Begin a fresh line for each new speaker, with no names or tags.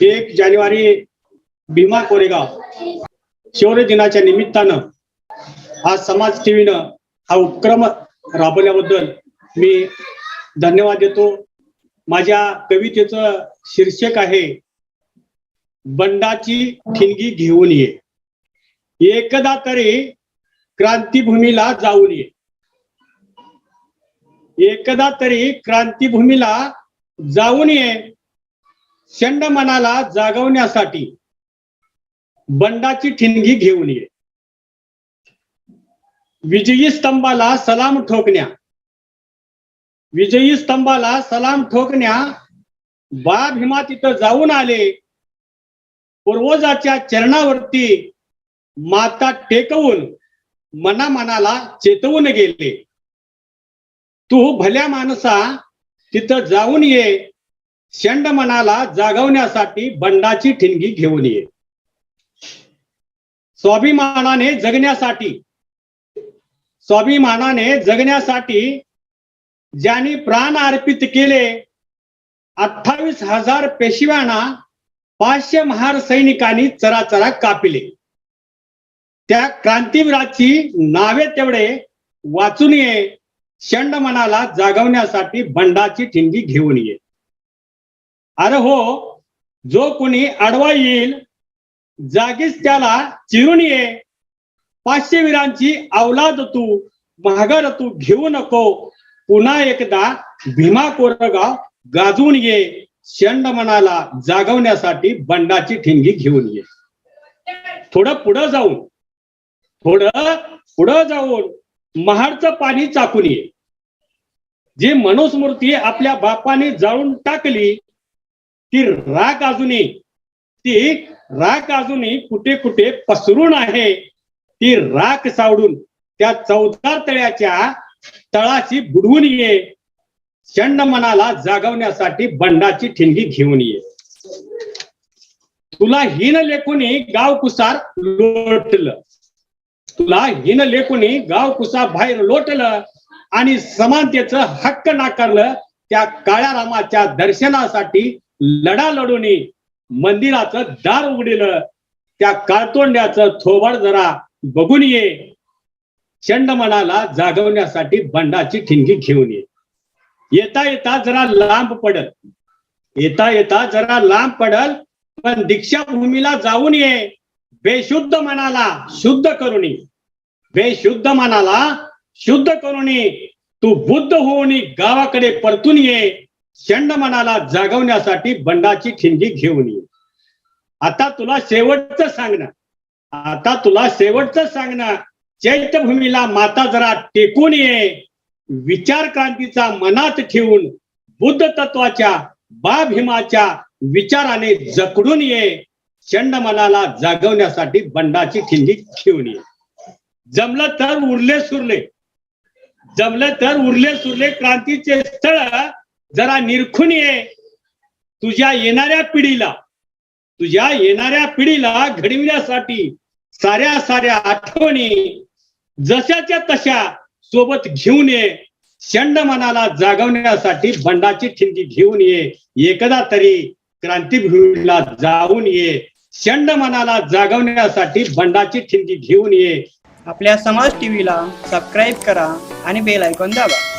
एक जानेवारी भीमा कोरेगाव. शौर्य दिनाच्या निमित्तानं आज समाज टीव्हीनं हा उपक्रम राबवल्याबद्दल मी धन्यवाद देतो. माझ्या कवितेचं शीर्षक आहे बंडाची ठिणगी घेऊन ये. एकदा तरी क्रांतीभूमीला जाऊन ये. एकदा तरी क्रांतीभूमीला जाऊन ये. शंड मनाला जागवण्यासाठी बंडाची ठिणगी घेऊन ये. विजयी स्तंभाला सलाम ठोकण्या. विजयी स्तंभाला सलाम ठोकण्या. बा भीमा तिथं जाऊन आले. पूर्वजाच्या चरणावरती माता टेकवून मना मनाला चेतवून गेले. तू भल्या माणसा तिथं जाऊन ये. शंड मनाला जागवण्यासाठी बंडाची ठिणगी घेऊन ये. स्वाभिमानाने जगण्यासाठी स्वाभिमानाने जगण्यासाठी ज्यांनी प्राण अर्पित केले अठ्ठावीस हजार पेशव्यांना पाचशे महार सैनिकांनी चराचरा कापिले. त्या क्रांतीवीराची नावे तेवढे वाचून ये शंड मनाला जागवण्यासाठी बंडाची ठिणगी घेऊन ये. अरे हो जो कोणी आडवा येईल जागीच त्याला चिरून ये. पाचशे वीरांची अवलाद तू महागर तू घेऊ नको. पुन्हा एकदा भीमा कोरगाव गाजून ये. शंड मनाला जागवण्यासाठी बंडाची ठिणगी घेऊन ये. थोडं पुढं जाऊन थोडं पुढं जाऊन महाडचं पाणी चाकून ये. जी मनुस्मृती आपल्या बापाने जाळून टाकली ती राख अजूनही ती राख अजूनही कुठे कुठे पसरून आहे. ती राख सावडून त्या चौदार तळ्याच्या तळाशी बुडवून ये. चंड मनाला जागवण्यासाठी बंडाची ठिणगी घेऊन ये. तुला हिन लेखुनी गाव कुसार लोटलं. तुला हिन लेखुनी गाव कुसा बाहेर लोटलं आणि समानतेच हक्क नाकारलं त्या काळ्या रामाच्या दर्शनासाठी लढा लढूनी मंदिराचं दार उघडिलं. त्या काळतोंड्याचं थोबड जरा बघून ये. चंड मनाला जागवण्यासाठी बंडाची ठिणगी घेऊन ये. येता येता जरा लांब पडल. येता येता जरा लांब पडल पण दीक्षाभूमीला जाऊन ये. बेशुद्ध मनाला शुद्ध करून बेशुद्ध मनाला शुद्ध करून तू बुद्ध होऊन गावाकडे परतून ये. मनाला जागवण्यासाठी बंडाची ठिणगी घेऊन ये. आता तुला शेवटचं सांगणं आता तुला शेवटचं सांगणं चैत्यभूमीला माता जरा टेकून ये. विचार क्रांतीचा मनात ठेवून बुद्ध तत्वाच्या बा भीमाच्या विचाराने जकडून ये. चंड मनाला जागवण्यासाठी बंडाची ठिंडी घेऊन ये. जमलं तर उरले सुरले. जमलं तर उरले सुरले क्रांतीचे स्थळ जरा निरखून ये. तुझ्या येणाऱ्या पिढीला तुझ्या येणाऱ्या पिढीला घडविण्यासाठी साऱ्या साऱ्या आठवणी जशाच्या तशा सोबत घेऊन ये. शंड मनाला जागवण्यासाठी बंडाची ठिणगी घेऊन ये. एकदा तरी क्रांतीभूमीला जाऊन ये. शंड मनाला जागवण्यासाठी बंडाची ठिणगी घेऊन ये.
आपल्या समाज टीव्हीला सबस्क्राईब करा आणि बेल ऐकून दाबा.